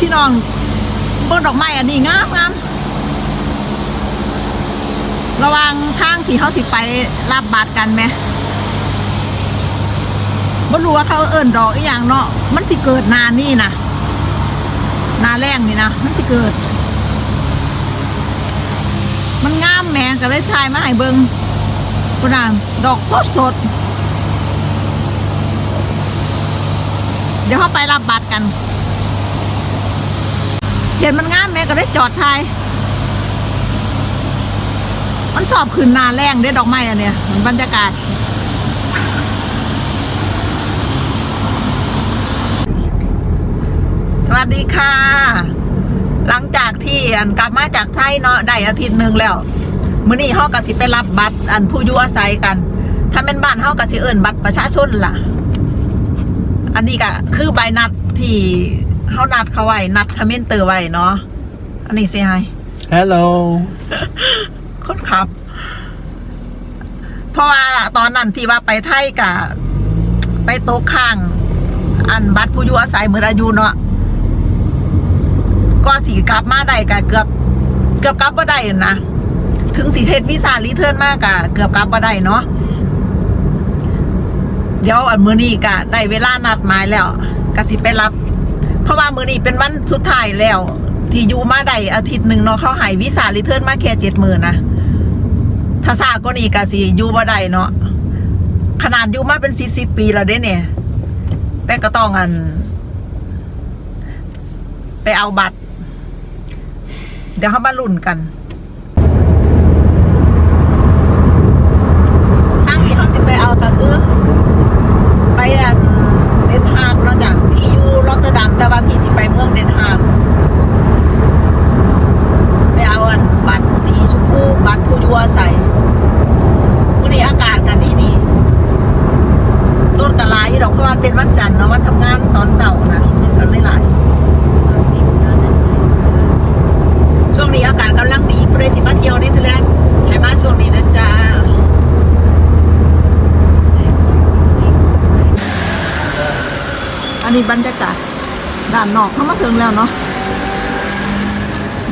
พี่น้องเบิ่งดอกไม้อันนี้งามงามระวังทางที่เขาสิไปรับบาตรกันไหมบ่รู้ว่าเขาเอิ้นดอกอีหยังเนาะมันสิเกิดนานี่นะนาแรงนี่นะมันสิเกิด มันงามแหมก็เลยถ่ายมาให้เบิงพุ่นน่ะดอกสดสดเดี๋ยวเขาไปรับบัตรกัน เห็นมันงามแม่ก็ได้จอดทาย มันสอบขึ้นนาแรงได้ดอกไม้อันเนี้ยมันบรรยากาศ สวัสดีค่ะ หลังจากที่อันกลับมาจากไทยเนาะได้อาทิตย์หนึ่งแล้วมื้อนี้เฮาก็สิไปรับบัตรอันผู้อยู่อาศัยกัน ถ้าเป็นบ้านเฮาก็สิเอิ้นบัตรประชาชนล่ะ อันนี้ก็คือใบนัดที่ เฮานัดเขาไว้ นัดคอมเมนเตอร์ไว้เนาะ อันนี้สิให้ Hello. คนขับ เพราะว่าตอนนั้นที่ว่าไปไทยกะไปโต๊ะข้าง อันบัตรผู้อยู่อาศัยมืออายุเนาะก็สีกลับมาได้กะเกือบ เกือบกลับมาได้นะถึงสีเทศวีซ่ารีเทิร์นมากกะเกือบกลับมาได้เนาะเดี๋ยวอันมือนี้กะได้เวลานัดหมายแล้วกะสิไปรับ เพราะว่ามือนี้เป็นวันสุดท้ายแล้ว ที่อยู่มาได้อาทิตย์หนึ่งเนาะเขาหายวีซ่ารีเทิร์นมาแค่เจ็ดหมื่นนะถ้าซาก็นี่กะสิอยู่มาได้เนาะขนาดอยู่มาเป็นสิบสิบปีแล้วเด้เนี่ย แต่ก็ต้องอัน ไปเอาบัตร เดี๋ยวเขามาลุ่นกันทางที่เขาสิไปเอาก็คือ ไปอันเดนฮาร์กเนาะจ้ะพี่อยู่รอตเตอร์ดัมแต่ว่าพี่สิไปเมืองเดนฮาร์กไปเอาอันบัตรสีชมพูบัตรผู้อยู่อาศัยวันนี้อากาศกันดีดีๆรถกันหลายอยู่ดอกเพราะว่าเป็นวันจันทร์เนาะวันทำงานตอนเสาร์นะรถกันหลายๆช่วงนี้อากาศกำลังดีผู้ใดสิมาเที่ยวเนเธอร์แลนด์ให้มาช่วงนี้นะจ๊ะ อันนี้บรรยากาศ ด้านนอกเข้ามาถึงแล้วเนาะ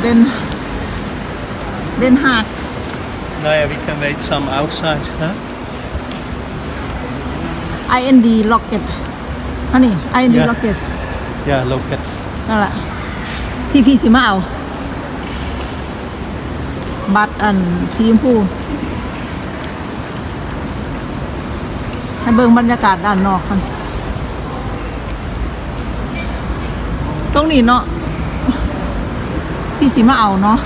เดนเดนฮาร์ก Nou ja, we can wait some outside, huh? IND Locket อันนี้ IND Yeah. Locket Yeah, look at. นั่นแหละที่พี่สิมาเอา บัตรอันสีชมพูให้เบิ่งบรรยากาศด้านนอกกัน ตรงนี้เนาะพี่สิมาเอาเนาะ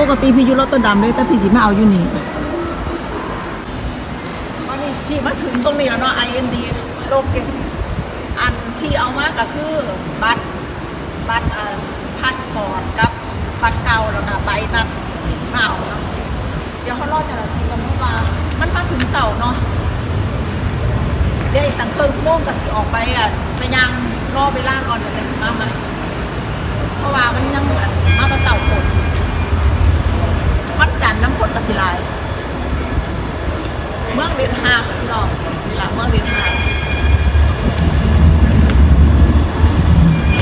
ปกติพี่อยู่รถตัวดำเลยแต่พี่สิมาเอาอยู่นี่ตอนนี้พี่มาถึงตรงนี้แล้วเนาะ IND โลกเกตอันที่เอามาก็คือบัตรบัตรอ่าพาสปอร์ตกับบัตรเก่าแล้วก็ใบนัดที่สิมาเอาเนาะเดี๋ยวเขารอจ้าหน้าที่กันเมื่อวานมันมาถึงเสาร์เนาะเดี๋ยวอีกตั้งครึ่งชั่วโมงก็สิออกไปอะไปยังรอเวลาก่อนเดี๋ยวจะสิมาใหม่ เพราะว่ามันยังเหมือนมาแตะเสาร์คนวันจันทร์น้ำฝนกสิหลาย เมืองเรียนฮาพี่น้องนี่ล่ะเมืองเรียนฮา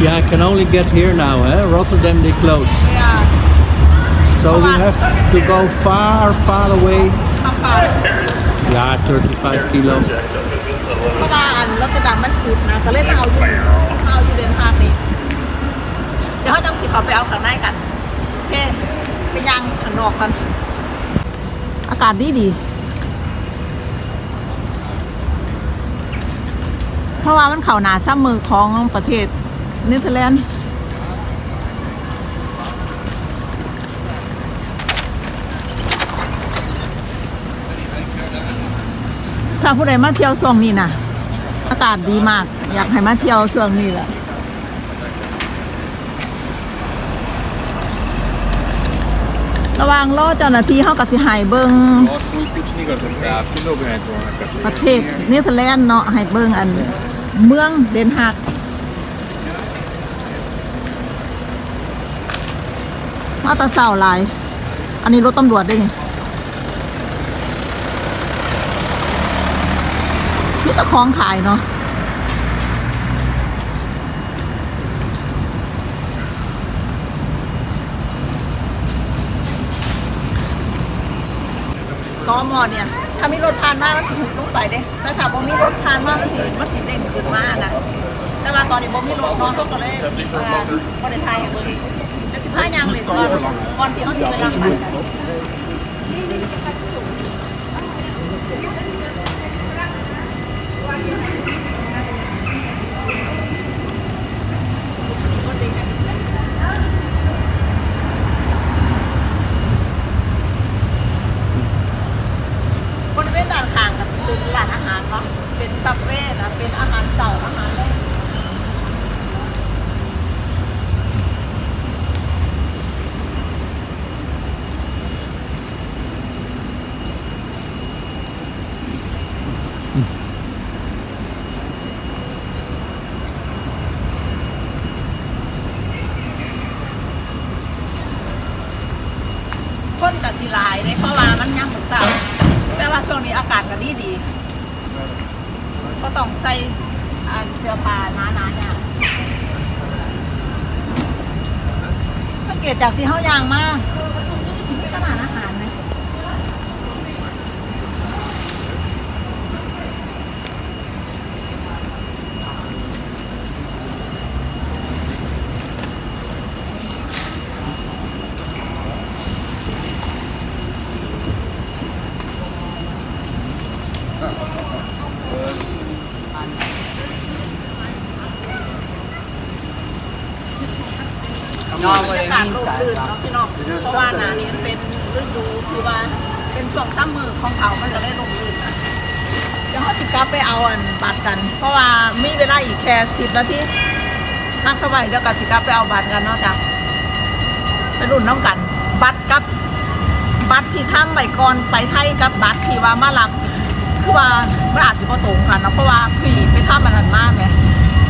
Yeah, I can only get here now, huh? Rotterdam, they close. เนี่ย So we have to go far, far away. ข้าวฟ้า Yeah, 35 kilos. เพราะว่าอันรถกระดานมันถูกนะ ก็เลยมาเอาอยู่มาเอาอยู่เดนฮาร์กนี่ เดี๋ยวเขาจังสิเขาไปเอาข้างในกันโอเคไปย่างข้างนอกกัน อากาศดีดี เพราะว่ามันเข่าหนาซ้ำมือของประเทศเนเธอร์แลนด์ถ้าผู้ใดมาเที่ยวช่วงนี้นะอากาศดีมาก อยากให้มาเที่ยวช่วงนี้แหละ ระวังล่อเจ้าหน้าที่เข้ากับสิหายเบิงประเทศเนเธอร์แลนด์เนาะหายเบิงอัน เมืองเดนฮากมาตาเสาหลาย อันนี้รถตำรวจได้ไงนี่ตะคองขายเนาะ ตอมอเนี่ยถ้ามีรถผ่านมามันสิหุบลงไปเด้แต่ถ้าบ่มีรถผ่านมามันสิมันสิเด้งขึ้นมานะแต่ว่าตอนนี้บ่มีรถน้องเขาก็เลยเอ่อบ่ได้ถ่ายให้เบิ่งเดี๋ยสิพายางเลยก่อนก่อนที่เขาสิไปรับบัตรกันบริเวณด้านข้างก็จะเป็นร้านอาหารเนาะ เป็นซับเว่นะ เป็นอาหารเสาร์อาหารแรก คนกับสีลายเนี่ยเพราะว่ามันย่ำมือเสาแต่ว่าช่วงนี้อากาศก็ดีดีก็ต้องใส่อันเสื้อผ้าหนาๆเนี่ยสังเก ตจากที่เขายางมาขนาดอาหารไหม บรรยากาศร่มรื่นเนาะพี่น้องเพราะว่าหนานี้มันเป็นฤดูที่ว่าเป็นช่วงซัมเมอของเขามันก็ได้ร่มรื่นนะเดี๋ยวเขาสิกลับไปเอาอันบัตรกัน เพราะว่ามีเวลาอีกแค่สิบนาทีนัดเข้าไปเดี๋ยวกับสิกลับไปเอาบัตรกันเนาะจ้ะไปรุ่นน้องกัน บัตรกับบัตรที่ทำใบก่อนไปไทยกับบัตรที่ว่ามารับคือว่ามันอาจจะพอตรงกันเนาะเพราะว่าพี่ไปทำมันนั้นมากไหม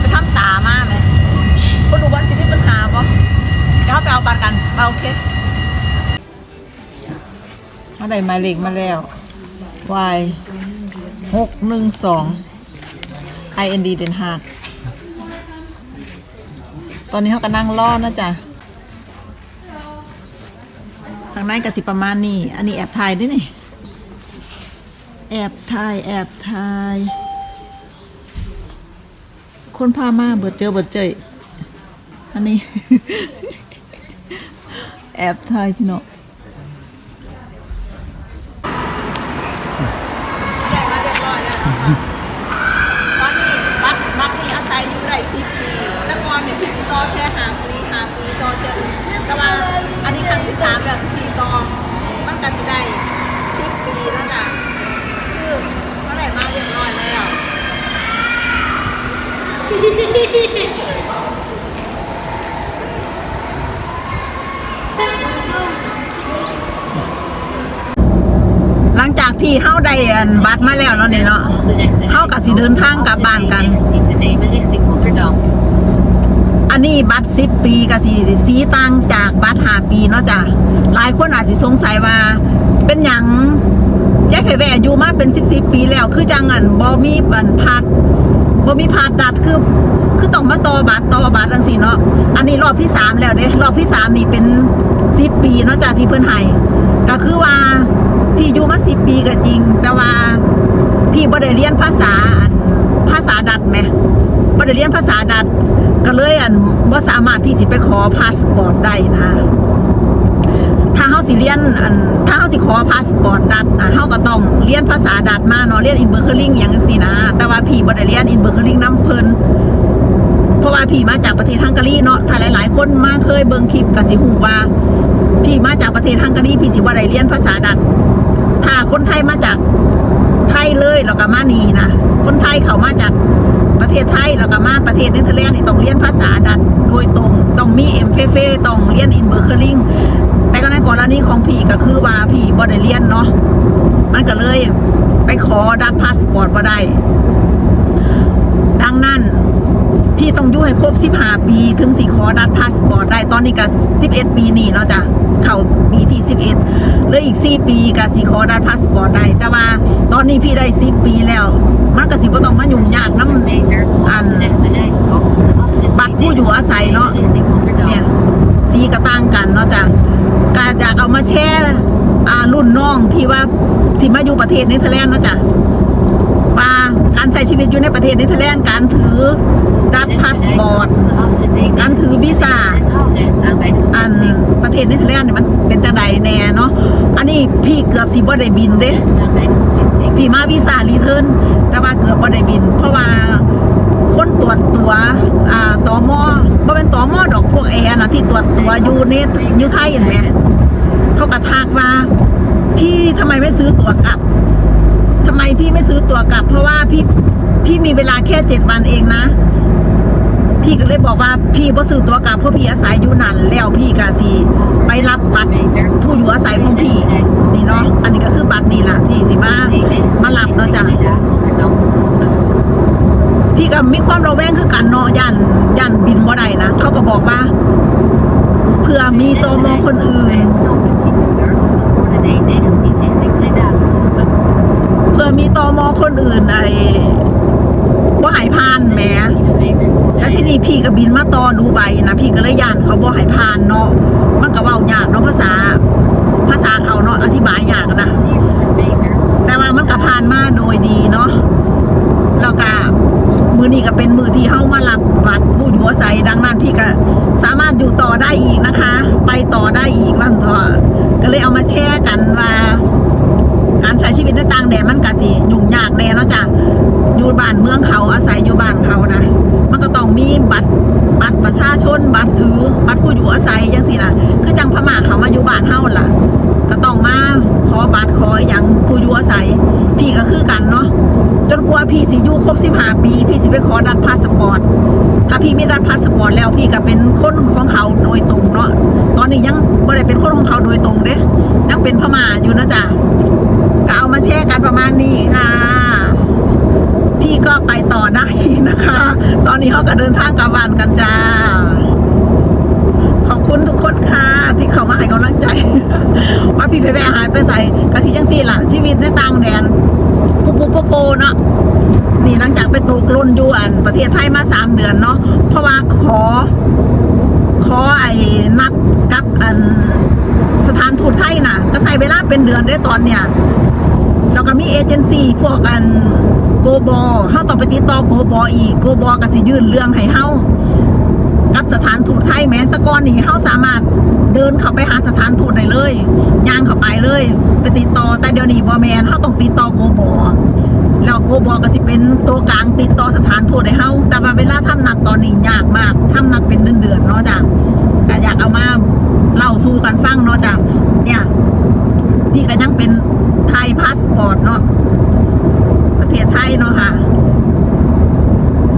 ไปทำตามากไหมก็ดูว่า ดี๋ยวเราไปเอาบัตรกันเอาโอเคมาได้หมายเลขมาแล้ว Y หกหนึ่งสอง I N D เดนฮากตอนนี้เขาก็นั่งรอนะจ๊ะทางในก็สิประมาณนี้ อันนี้แอบถ่ายด้วยนี่ แอบถ่าย แอบถ่าย คนพามาเบิดเจอเบิดเจยอันนี้ แอบถ่ายพี่น้องได้มาเรียบร้อยแล้วนะคะตอนนี้บัตรบัตรนี่อาศัยอยู่ได้สิบปีแต่ก่อนเนี่ยพี่สิต่อแค่หาปีหาปีต่อเจ็ดแต่ว่าอันนี้ครั้งที่สามแล้วที่พี่ต่อมันก็สิได้สิบปีแล้วจ้ะคือเขาได้มาเรียบร้อยแล้ว งจากที่เฮาได้บัตรมาแล้วเนาะนี่เนาะเฮาก็สิเดินทางกลับบ้านกัน อันนี้บัตร10ปีก็สิสีต่างจากบัตร5ปีเนาะจ้ะหลายคนอาจสิสงสัยว่า เป็นหยังแจ็คไข่แวอยู่มาเป็น10 10ปีแล้ว คือจังอันบ่มีบันพัดบ่มีพาดดัดคือคือต้องมาต่อบัตรต่อบัตรจังซี่เนาะอันนี้รอบที่3แล้วเด้รอบที่3นี่เป็น10ปีเนาะจ้ะที่เพิ่นให้ก็คือว่า พี่อยู่มา10ปีก็จริง แต่ว่าพี่บ่ได้เรียนภาษาภาษาดัดไหมบ่ได้เรียนภาษาดัด ก็เลยอันบ่สามารถที่สิไปขอพาสปอร์ตได้นะถ้าเฮาสิเรียนอันถ้าเฮาสิขอพาสปอร์ตดัดอะเฮาก็ต้องเรียนภาษาดัดมาเนาะเรียนอินเบอร์เคอริงอย่างจังซี่นะ แต่ว่าพี่บ่ได้เรียนอินเบอร์เคอริงนํเพิ่นเพราะว่าพี่มาจากประเทศฮังการีเนาะถ้าหลาย ๆ คนมาเคยเบิ่งคลิปก็สิฮู้ว่าพี่มาจากประเทศฮังการีพี่สิบ่ได้เรียนภาษาดัด ถ้าคนไทยมาจากไทยเลยแล้วก็มานีนะคนไทยเขามาจากประเทศไทยแล้วก็มาประเทศเนเธอร์แลนด์นี่ต้องเรียนภาษาดัดโดยตรงต้องมีเอ็มเฟเฟต้องเรียนอินเบอร์เคอร์ลิงแต่ก็ในกรณีของพี่ก็คือว่าพี่บ่ได้เรียนเนาะมันก็เลยไปขอดัดพาสปอร์ตบ่ได้ดังนั้นพี่ต้องอยู่ให้ครบ 15 ปี ถึงสิขอดัดพาสปอร์ตได้ตอนนี้ก็11 ปีนี่เนาะจ้ะ เข้าปีที่11เหลืออีก 4 ปีก็สิขอดัดพาสปอร์ตได้ แต่ว่าตอนนี้พี่ได้ 10 ปีแล้ว มันก็สิบ่ต้องมายุ่งยากนำอันบัตรผู้อยู่อาศัยเนาะเนี่ยสีก็ต่างกันเนาะจ้ะก็อยากเอามาแชร์อ่ารุ่นน้องที่ว่าสิมาอยู่ประเทศเนเธอร์แลนด์เนาะจ้ะว่าการใช้ชีวิตอยู่ในประเทศเนเธอร์แลนด์การถือ ดัตพาสปอร์ตการถือวีซ่าอันประเทศเนเธอร์แลนด์มันเป็นจังใดแน่เนาะอันนี้พี่เกือบสิบ่ได้บินเด้พี่มาวีซ่ารีเทิร์นแต่ว่าเกือบบ่ได้บิน เพราะว่าคนตรวจตัวอ่าตมบ่เป็นตอมดอกพวกแอร์นะที่ตรวจตัวอยู่เนตอยู่ไทยเห็นไหมเขาก็ทักว่าพี่ทำไมไม่ซื้อตั๋วกลับทำไมพี่ไม่ซื้อตั๋วกลับ เพราะว่าพี่พี่มีเวลาแค่เจ็ดวันเองนะ พี่ก็เลยบอกว่าพี่บ่ซื้อตัวกลับเพราะพี่อาศัยอยู่นั่นแล้วพี่ก็สิไปรับบัตรผู้อยู่อาศัยของพี่นี่เนาะอันนี้ก็คือบัตรนี่ล่ะที่สิมามารับเนาะจ้ะพี่ก็มีความระแวงคือกันเนาะยันยันบินบ่ได้นะเขาก็บอกว่าเพื่อมีตมองคนอื่นเพื่อมีตอมอคนอื่นอะไอ้บ่ใหายพานแหม แล้วที่นี่พี่ก็บินมาต่อดูใบนะพี่ก็เลยย่านเขาบ่ใหายพานเนาะมันก็เว้ายากเนาะภาษา ภาษาเขาเนาะอธิบายยากนะแต่ว่ามันก็ผ่านมาโดยดีเนาะแล้วก็มือนี้ก็เป็นมือที่เข้ามารับบัตรผู้อยู่อาศัยดังนั้นพี่ก็สามารถอยู่ต่อได้อีกนะคะ ไปต่อได้อีกวันต่อก็เลยเอามาแชร์กันว่า การใช้ชีวิตในต่างแดนมันก็สิยุ่งยากแน่เนาะจ้ะอยู่บ้านเมืองเขาอาศัยอยู่บ้านเขานะ ผู้อยู่อาศัยจังสิล่ะ คือจังพม่าเขามาอยู่บ้านเฮาล่ะ ก็ต้องมาขอบัตรขออย่างผู้อยู่อาศัย พี่ก็คือกันเนาะจนกว่าพี่สิอยู่ครบ15ปี พี่สิไปขอดัตรพาสปอร์ตถ้าพี่มีดัตรพาสปอร์ตแล้วพี่ก็เป็นคนของเขาโดยตรงเนาะ ตอนนี้ยังไม่ได้เป็นคนของเขาโดยตรงเด้ยังเป็นพม่าอยู่นะจ๊ะก็เอามาแชร์กันประมาณนี้ค่ะ พี่ก็ไปต่อได้อีนะคะ ตอนนี้เขาก็เดินทางกลับบ้านกันจ้า ขอบคุณทุกคนค่ะ ที่เข้ามาให้กำลังใจ ว่าพี่เพแพหายไปใส่กะทิจังสี่ล่ะ ชีวิตในต่างแดนปุ๊บปุ๊บปุ๊บโปเนาะนี่หลังจากไปตกลุนอยู่อันประเทศไทยมาสามเดือนเนาะเพราะว่าขอ ขอไอ้นัดกับอันสถานทูตไทยน่ะ ก็ใส่เวลาเป็นเดือนได้ตอนเนี่ยแล้วก็มีเอเจนซี่พวกกันโกบอเฮาต้องไปติดต่อโกบออีกโกบอก็สิยื่นเรื่องให้เฮา กับสถานทูตไทยแม้ต่ก่อนนี่เฮาสามารถเดินเข้าไปหาสถานทูตได้เลยย่างเข้าไปเลย ไปติดต่อแต่เดี๋ยวนี้บ่แมนเฮาต้องติดต่อโกบอแล้วโกบอก็สิเป็นตัวกลางติดต่อสถานทูตให้เฮาแต่ว่าเวลาทำนัดตอนนี้ยากมากทำนัดเป็นเดือนๆเนาะจ้ะก็อยากเอามาเล่าสู่กันฟังเนาะจ้ะเนี่ยพี่ก็ยังเป็นไทยพาสปอร์ตเนาะประเทศไทยเนาะค่ะ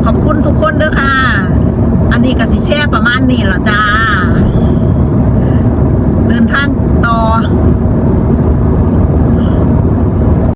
ขอบคุณทุกคนเด้อค่ะันนี้ก็สิแช่ประมาณนี้ละจ้า เดินทางต่อ